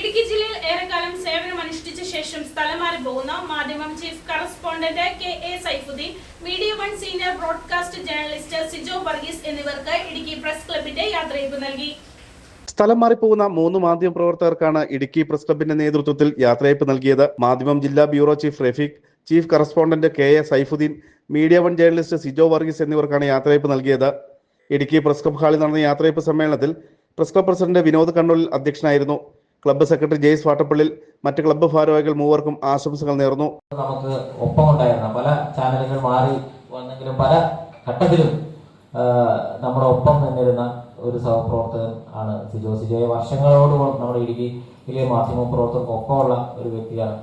ഇടുക്കി ജില്ലയിൽ ഏറെക്കാലം സേവനം അനുഷ്ഠിച്ച ശേഷം സ്ഥലം മാറി പോകുന്ന Madhyamam chief correspondent K A Saifuddeen media one senior broadcast journalist Sijo Varghese എന്നിവർക്ക് ഇടുക്കി പ്രസ് ക്ലബിന്റെ യാത്രയപ്പ് നൽകി. സ്ഥലം മാറിപ്പോകുന്ന മൂന്ന് മാധ്യമ പ്രവർത്തകർക്കാണ് ഇടുക്കി പ്രസ് ക്ലബിന്റെ നേതൃത്വത്തിൽ യാത്രയപ്പ് നൽകിയത്. മാധ്യമം ജില്ലാ bureau chief Rafeeq chief correspondent K A Saifuddeen media one journalist Sijo Varghese എന്നിവർക്കാണ് യാത്രയപ്പ് നൽകിയത്. ഇടുക്കി പ്രസ് ക്ലബ് ഹാളിൽ നടന്ന യാത്രയപ്പ് സമ്മേളനത്തിൽ പ്രസ് ക്ലബ് പ്രസിഡന്റ് വിനോദ് കണ്ണൂരിൽ അധ്യക്ഷനായിരുന്നു. ക്ലബ്ബ് സെക്രട്ടറി ജെയ്സ് വാട്ടപ്പള്ളിൽ മറ്റ് ക്ലബ്ബ് ഭാരവാഹികൾ മൂവർക്കും ആശംസകൾ നേർന്നു. നമുക്ക് ഒപ്പം ഉണ്ടായിരുന്ന പല ചാനലുകൾ മാറി വന്നെങ്കിലും പല ഘട്ടത്തിലും നമ്മുടെ ഒപ്പം നിന്നിരുന്ന ഒരു സഹപ്രവർത്തകൻ ആണ് സിജോ. സിജോയെ വർഷങ്ങളോട് നമ്മുടെ ഇടുക്കിയിലെ മാധ്യമ പ്രവർത്തകർക്ക് ഒപ്പമുള്ള ഒരു വ്യക്തിയാണ്.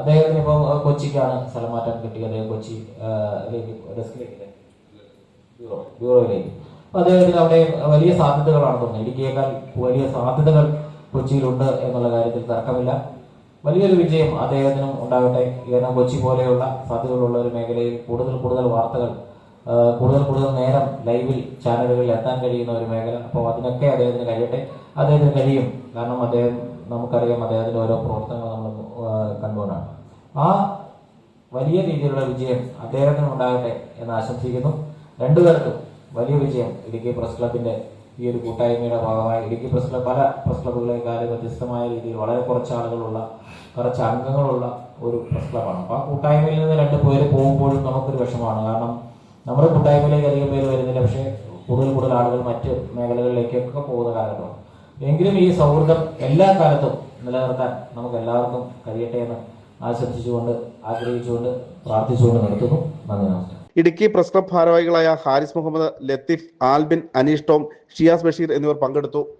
അദ്ദേഹത്തിന് ഇപ്പം കൊച്ചിക്കാണ് സ്ഥലമാറ്റം കിട്ടി. അദ്ദേഹം കൊച്ചി ബ്യൂറോയിലേക്ക്. അപ്പൊ അദ്ദേഹത്തിന് അവിടെ വലിയ സാധ്യതകളാണ് തോന്നുന്നത്. ഇടുക്കിയേക്കാൾ വലിയ സാധ്യതകൾ കൊച്ചിയിലുണ്ട് എന്നുള്ള കാര്യത്തിൽ തർക്കമില്ല. വലിയൊരു വിജയം അദ്ദേഹത്തിനും ഉണ്ടാകട്ടെ. കാരണം കൊച്ചി പോലെയുള്ള സാധ്യതകളുള്ള ഒരു മേഖലയിൽ കൂടുതൽ കൂടുതൽ വാർത്തകൾ കൂടുതൽ കൂടുതൽ നേരം ലൈവിൽ ചാനലുകളിൽ എത്താൻ കഴിയുന്ന ഒരു മേഖല. അപ്പോൾ അതിനൊക്കെ അദ്ദേഹത്തിന് കഴിയട്ടെ. അദ്ദേഹത്തിന് കഴിയും. കാരണം അദ്ദേഹം നമുക്കറിയാം അദ്ദേഹത്തിന്റെ ഓരോ പ്രവർത്തനങ്ങൾ നമ്മൾ കണ്ടുകൊണ്ടാണ്. ആ വലിയ രീതിയിലുള്ള വിജയം അദ്ദേഹത്തിന് ഉണ്ടാകട്ടെ എന്ന് ആശംസിക്കുന്നു. രണ്ടുപേർക്കും വലിയ വിജയം ഇടുക്കി പ്രസ് ക്ലബിന്റെ ഈ ഒരു കൂട്ടായ്മയുടെ ഭാഗമായി ഇടുക്കി പ്രസ് ക്ലബ് പല പ്രസ് ക്ലബുകളെക്കാളും വ്യത്യസ്തമായ രീതിയിൽ വളരെ കുറച്ച് ആളുകളുള്ള കുറച്ച് അംഗങ്ങളുള്ള ഒരു പ്രസ് ക്ലബാണ് അപ്പോൾ ആ കൂട്ടായ്മയിൽ നിന്ന് രണ്ട് പേര് പോകുമ്പോഴും നമുക്കൊരു വിഷമമാണ്. കാരണം നമ്മുടെ കൂട്ടായ്മയിലേക്ക് അധികം പേര് വരുന്നില്ല. പക്ഷേ കൂടുതൽ കൂടുതൽ ആളുകൾ മറ്റ് മേഖലകളിലേക്കൊക്കെ പോകുന്ന കാലത്താണ് എങ്കിലും ഈ സൗഹൃദം എല്ലാ കാലത്തും നിലനിർത്താൻ നമുക്ക് എല്ലാവർക്കും കഴിയട്ടെ എന്ന് ആശംസിച്ചുകൊണ്ട് ആഗ്രഹിച്ചുകൊണ്ട് പ്രാർത്ഥിച്ചുകൊണ്ട് നിർത്തുന്നു. നന്ദി നമസ്കാരം. ഇടുക്കി പ്രസ് ഭാരവാഹികളായ ഹാരിസ് മുഹമ്മദ് ലത്തീഫ് ആൽബിൻ അനീഷ് ടോം ഷിയാസ് ബഷീർ എന്നിവർ പങ്കെടുത്തു.